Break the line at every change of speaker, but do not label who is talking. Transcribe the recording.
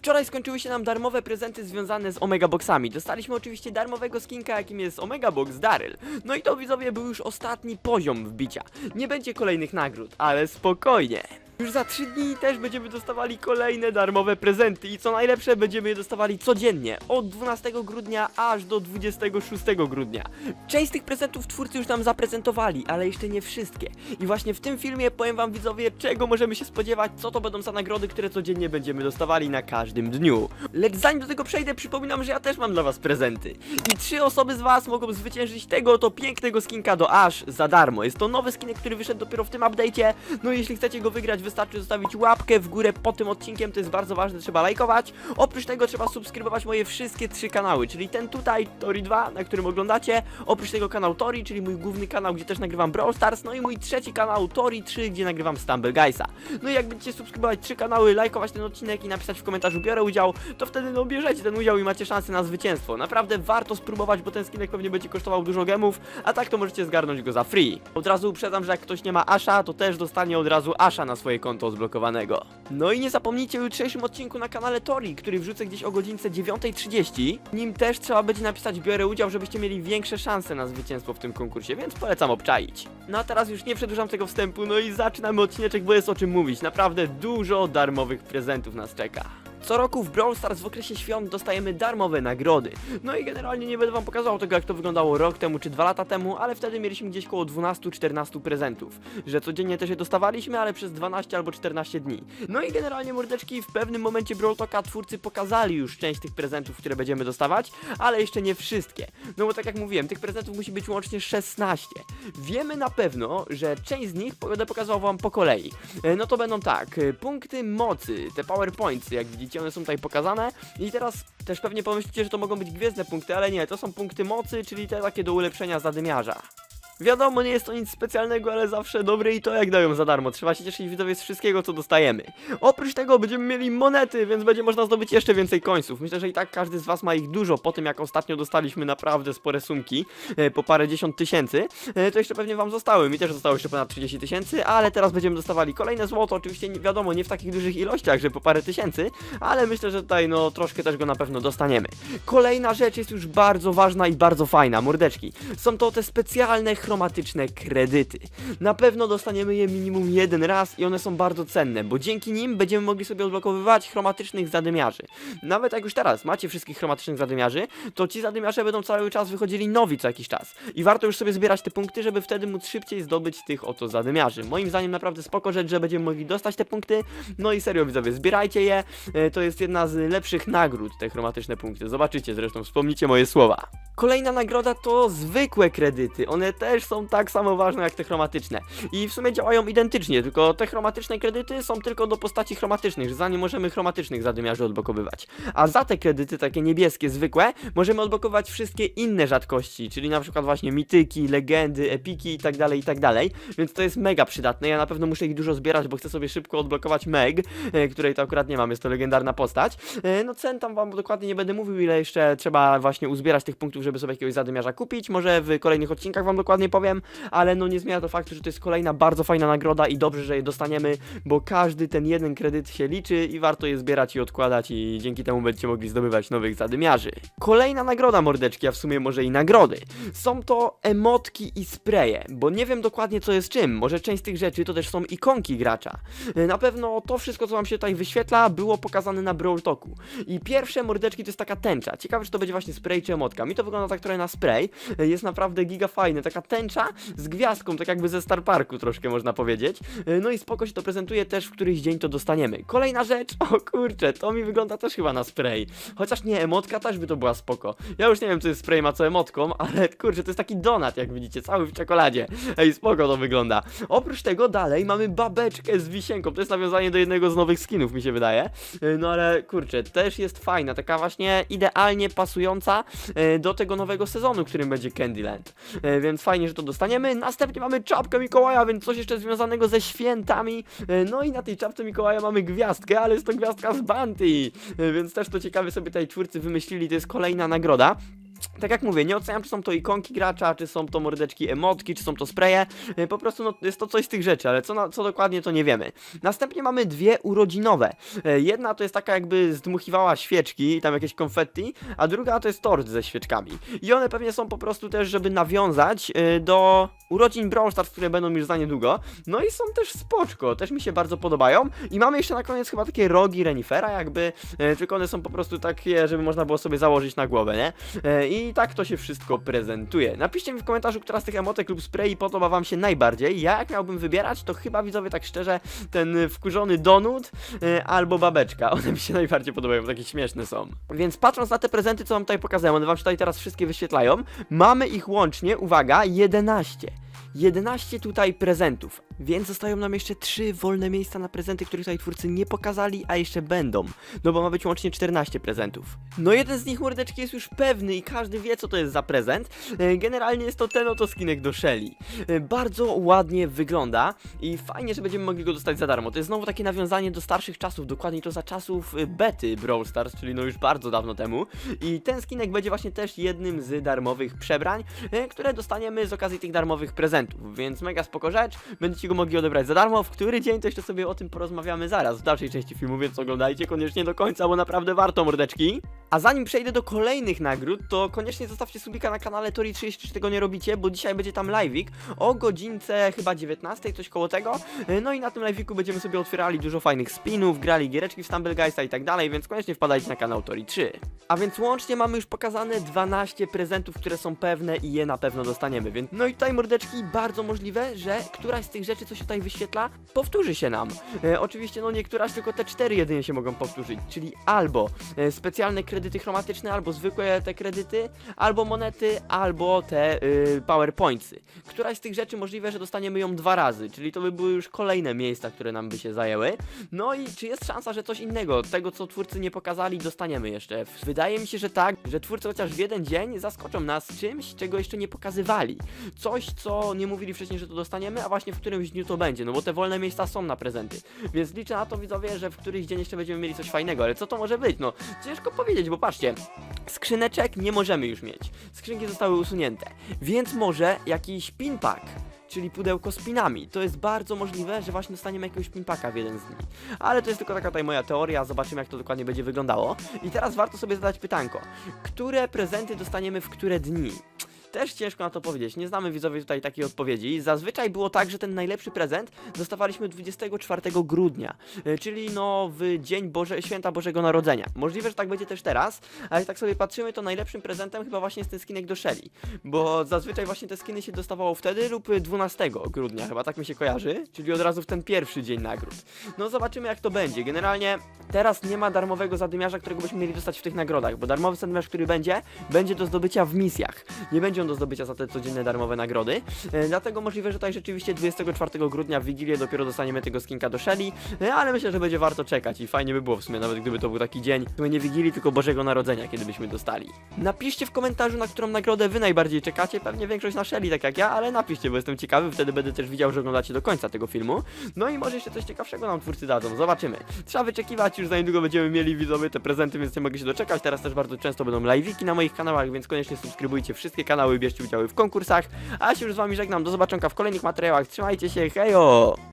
Wczoraj skończyły się nam darmowe prezenty związane z Omega Boxami. Dostaliśmy oczywiście darmowego skinka, jakim jest Omega Box Daryl. No i to widzowie był już ostatni poziom wbicia. Nie będzie kolejnych nagród, ale spokojnie. Już za 3 dni też będziemy dostawali kolejne darmowe prezenty i co najlepsze będziemy je dostawali codziennie od 12 grudnia aż do 26 grudnia. Część z tych prezentów twórcy już nam zaprezentowali, ale jeszcze nie wszystkie. I właśnie w tym filmie powiem wam widzowie, czego możemy się spodziewać, co to będą za nagrody, które codziennie będziemy dostawali na każdym dniu. Lecz zanim do tego przejdę, przypominam, że ja też mam dla was prezenty. I trzy osoby z was mogą zwyciężyć tego oto pięknego skinka do Ash za darmo. Jest to nowy skinek, który wyszedł dopiero w tym update'cie. No i jeśli chcecie go wygrać, wystarczy zostawić łapkę w górę pod tym odcinkiem, to jest bardzo ważne, trzeba lajkować. Oprócz tego trzeba subskrybować moje wszystkie trzy kanały, czyli ten tutaj, Tori 2, na którym oglądacie. Oprócz tego kanał Tori, czyli mój główny kanał, gdzie też nagrywam Brawl Stars. No i mój trzeci kanał Tori 3, gdzie nagrywam Stumble Guysa. No i jak będziecie subskrybować trzy kanały, lajkować ten odcinek i napisać w komentarzu biorę udział, to wtedy no bierzecie ten udział i macie szansę na zwycięstwo. Naprawdę warto spróbować, bo ten skinek pewnie będzie kosztował dużo gemów, a tak to możecie zgarnąć go za free. Od razu uprzedzam, że jak ktoś nie ma Asha, to też dostanie od razu Asha na swoje konto zblokowanego. No i nie zapomnijcie o jutrzejszym odcinku na kanale Tori, który wrzucę gdzieś o godzince 9.30. Nim też trzeba będzie napisać biorę udział, żebyście mieli większe szanse na zwycięstwo w tym konkursie, więc polecam obczaić. No a teraz już nie przedłużam tego wstępu, no i zaczynamy odcineczek, bo jest o czym mówić. Naprawdę dużo darmowych prezentów nas czeka. Co roku w Brawl Stars w okresie świąt dostajemy darmowe nagrody. No i generalnie nie będę wam pokazał tego, jak to wyglądało rok temu czy dwa lata temu, ale wtedy mieliśmy gdzieś koło 12-14 prezentów. Że codziennie też je dostawaliśmy, ale przez 12 albo 14 dni. No i generalnie mordeczki w pewnym momencie Brawl Talka twórcy pokazali już część tych prezentów, które będziemy dostawać, ale jeszcze nie wszystkie. No bo tak jak mówiłem, tych prezentów musi być łącznie 16. Wiemy na pewno, że część z nich będę pokazał wam po kolei. E, No to będą tak, e, punkty mocy, te powerpoints, jak widzicie, one są tutaj pokazane. I teraz też pewnie pomyślicie, że to mogą być gwiezdne punkty, ale nie, to są punkty mocy, czyli te takie do ulepszenia zadymiarza. Wiadomo, nie jest to nic specjalnego, ale zawsze dobre i to jak dają za darmo. Trzeba się cieszyć widzowie z wszystkiego, co dostajemy. Oprócz tego będziemy mieli monety, więc będzie można zdobyć jeszcze więcej końców. Myślę, że i tak każdy z was ma ich dużo, po tym jak ostatnio dostaliśmy naprawdę spore sumki, e, po parę dziesiąt tysięcy, e, to jeszcze pewnie wam zostały. Mi też zostało jeszcze ponad 30 tysięcy, ale teraz będziemy dostawali kolejne złoto, oczywiście nie, wiadomo, nie w takich dużych ilościach, że po parę tysięcy, ale myślę, że tutaj no troszkę też go na pewno dostaniemy. Kolejna rzecz jest już bardzo ważna i bardzo fajna, mordeczki. Są to te specjalne chromatyczne kredyty. Na pewno dostaniemy je minimum jeden raz i one są bardzo cenne, bo dzięki nim będziemy mogli sobie odblokowywać chromatycznych zadymiarzy. Nawet jak już teraz macie wszystkich chromatycznych zadymiarzy, to ci zadymiarze będą cały czas wychodzili nowi co jakiś czas. I warto już sobie zbierać te punkty, żeby wtedy móc szybciej zdobyć tych oto zadymiarzy. Moim zdaniem naprawdę spoko rzecz, że będziemy mogli dostać te punkty. No i serio widzowie, zbierajcie je. E, To jest jedna z lepszych nagród, te chromatyczne punkty. Zobaczycie zresztą, wspomnicie moje słowa. Kolejna nagroda to zwykłe kredyty. One też są tak samo ważne jak te chromatyczne. I w sumie działają identycznie, tylko te chromatyczne kredyty są tylko do postaci chromatycznych, za nie możemy chromatycznych zadymiarzy odblokowywać. A za te kredyty, takie niebieskie, zwykłe, możemy odblokować wszystkie inne rzadkości, czyli na przykład właśnie mityki, legendy, epiki itd., itd. Więc to jest mega przydatne. Ja na pewno muszę ich dużo zbierać, bo chcę sobie szybko odblokować Meg, e, której to akurat nie mam, jest to legendarna postać. E, No cen tam wam dokładnie nie będę mówił, ile jeszcze trzeba właśnie uzbierać tych punktów, żeby sobie jakiegoś zadymiarza kupić. Może w kolejnych odcinkach wam dokładnie powiem, ale no nie zmienia to faktu, że to jest kolejna bardzo fajna nagroda i dobrze, że je dostaniemy, bo każdy ten jeden kredyt się liczy i warto je zbierać i odkładać i dzięki temu będziecie mogli zdobywać nowych zadymiarzy. Kolejna nagroda mordeczki, a w sumie może i nagrody. Są to emotki i spreje, bo nie wiem dokładnie co jest czym. Może część z tych rzeczy to też są ikonki gracza. E, Na pewno to wszystko, co wam się tutaj wyświetla, było pokazane na Brawl Talku. I pierwsze mordeczki to jest taka tęcza. Ciekawe, czy to będzie właśnie spray czy emotka. Mi to wygląda tak trochę na spray. E, Jest naprawdę giga fajne. Taka tęcza z gwiazdką, tak jakby ze Star Parku troszkę można powiedzieć. E, No i spoko się to prezentuje, też w któryś dzień to dostaniemy. Kolejna rzecz, o kurczę, to mi wygląda też chyba na spray. Chociaż nie, emotka też by to była spoko. Ja już nie wiem, czy jest spray ma co emotką, ale kurczę, to jest taki donat, jak widzicie, cały w czekoladzie. Ej, spoko to wygląda. Oprócz tego dalej mamy babeczkę z wisienką. To jest nawiązanie do jednego z nowych skinów, mi się wydaje. E, No ale kurczę, też jest fajna, taka właśnie idealnie pasująca e, do tego nowego sezonu, którym będzie Candyland. Więc fajnie, że to dostaniemy. Następnie mamy czapkę Mikołaja, więc coś jeszcze związanego ze świętami. E, No i na tej czapce Mikołaja mamy gwiazdkę, ale jest to gwiazdka z Banty. E, Więc też to ciekawie sobie tutaj czwórcy wymyślili, to jest kolejna nagroda. Tak jak mówię, nie oceniam, czy są to ikonki gracza, czy są to mordeczki emotki, czy są to spreje. E, Po prostu no, jest to coś z tych rzeczy, ale co, na, co dokładnie to nie wiemy. Następnie mamy dwie urodzinowe. E, Jedna to jest taka jakby zdmuchiwała świeczki, tam jakieś konfetti, a druga to jest tort ze świeczkami. I one pewnie są po prostu też, żeby nawiązać e, do urodzin Brawl Stars, które będą już za niedługo. No i są też spoczko, też mi się bardzo podobają. I mamy jeszcze na koniec chyba takie rogi renifera jakby, tylko one są po prostu takie, żeby można było sobie założyć na głowę, nie? E, I tak to się wszystko prezentuje. Napiszcie mi w komentarzu, która z tych emotek lub spray podoba wam się najbardziej. Ja jak miałbym wybierać, to chyba widzowie tak szczerze ten wkurzony donut e, albo babeczka. One mi się najbardziej podobają, takie śmieszne są. Więc patrząc na te prezenty, co wam tutaj pokazałem, one wam się tutaj teraz wszystkie wyświetlają. Mamy ich łącznie, uwaga, 11. 11 tutaj prezentów, więc zostają nam jeszcze 3 wolne miejsca na prezenty, których tutaj twórcy nie pokazali, a jeszcze będą. No bo ma być łącznie 14 prezentów. No jeden z nich mordeczki jest już pewny i każdy wie co to jest za prezent. E, Generalnie jest to ten oto skinek do Shelly. E, Bardzo ładnie wygląda i fajnie, że będziemy mogli go dostać za darmo. To jest znowu takie nawiązanie do starszych czasów, dokładnie to za czasów e, bety Brawl Stars, czyli no już bardzo dawno temu. I ten skinek będzie właśnie też jednym z darmowych przebrań, które dostaniemy z okazji tych darmowych prezentów, więc mega spoko rzecz, będziecie go mogli odebrać za darmo, w który dzień to jeszcze sobie o tym porozmawiamy zaraz w dalszej części filmu, więc oglądajcie koniecznie do końca, bo naprawdę warto mordeczki. A zanim przejdę do kolejnych nagród, to koniecznie zostawcie subika na kanale Tori30, czy tego nie robicie, bo dzisiaj będzie tam live'ik o godzince chyba 19, coś koło tego. No i na tym live'iku będziemy sobie otwierali dużo fajnych spinów, grali giereczki w Stumble i tak dalej, więc koniecznie wpadajcie na kanał Tori3. A więc łącznie mamy już pokazane 12 prezentów, które są pewne i je na pewno dostaniemy, więc no i tutaj mordeczki, bardzo możliwe, że któraś z tych rzeczy, co się tutaj wyświetla, powtórzy się nam. E, oczywiście no niektóraś, tylko te cztery jedynie się mogą powtórzyć, czyli albo e, specjalne kredyty chromatyczne, albo zwykłe te kredyty, albo monety, albo te y, powerpointsy. Któraś z tych rzeczy możliwe, że dostaniemy ją dwa razy, czyli to by były już kolejne miejsca, które nam by się zajęły. No i czy jest szansa, że coś innego, tego co twórcy nie pokazali, dostaniemy jeszcze? Wydaje mi się, że tak, że twórcy chociaż w jeden dzień zaskoczą nas czymś, czego jeszcze nie pokazywali. Coś, co nie mówili wcześniej, że to dostaniemy, a właśnie w którymś dniu to będzie, no bo te wolne miejsca są na prezenty. Więc liczę na to, widzowie, że w któryś dzień jeszcze będziemy mieli coś fajnego, ale co to może być? No, ciężko powiedzieć, bo patrzcie, skrzyneczek nie możemy już mieć. Skrzynki zostały usunięte, więc może jakiś pinpack. Czyli pudełko z pinami. To jest bardzo możliwe, że właśnie dostaniemy jakiegoś pinpaka w jeden z dni. Ale to jest tylko taka tutaj moja teoria, zobaczymy jak to dokładnie będzie wyglądało. I teraz warto sobie zadać pytanko. Które prezenty dostaniemy w które dni? Też ciężko na to powiedzieć, nie znamy widzowie tutaj takiej odpowiedzi. Zazwyczaj było tak, że ten najlepszy prezent dostawaliśmy 24 grudnia, y, czyli no w dzień Boże, Święta Bożego Narodzenia. Możliwe, że tak będzie też teraz, ale jak tak sobie patrzymy, to najlepszym prezentem chyba właśnie jest ten skinek do Shelly, bo zazwyczaj właśnie te skiny się dostawało wtedy lub 12 grudnia, chyba tak mi się kojarzy, czyli od razu w ten pierwszy dzień nagród. No zobaczymy jak to będzie. Generalnie teraz nie ma darmowego zadymiarza, którego byśmy mieli dostać w tych nagrodach, bo darmowy zadymiarz, który będzie, będzie do zdobycia w misjach. Nie będzie on do zdobycia za te codzienne darmowe nagrody. E, dlatego możliwe, że tutaj rzeczywiście 24 grudnia w Wigilię dopiero dostaniemy tego skinka do Shelly, e, ale myślę, że będzie warto czekać i fajnie by było w sumie, nawet gdyby to był taki dzień, w nie Wigilii, tylko Bożego Narodzenia, kiedy byśmy dostali. Napiszcie w komentarzu, na którą nagrodę wy najbardziej czekacie, pewnie większość na Shelly, tak jak ja, ale napiszcie, bo jestem ciekawy, wtedy będę też widział, że oglądacie do końca tego filmu. No i może jeszcze coś ciekawszego nam twórcy dadzą, zobaczymy. Trzeba wyczekiwać, już za niedługo będziemy mieli widzowie te prezenty, więc nie mogę się doczekać. Teraz też bardzo często będą live'iki na moich kanałach, więc koniecznie subskrybujcie wszystkie kanały, bierzcie udziały w konkursach. A się już z wami żegnam, do zobaczonka w kolejnych materiałach, trzymajcie się, hejo!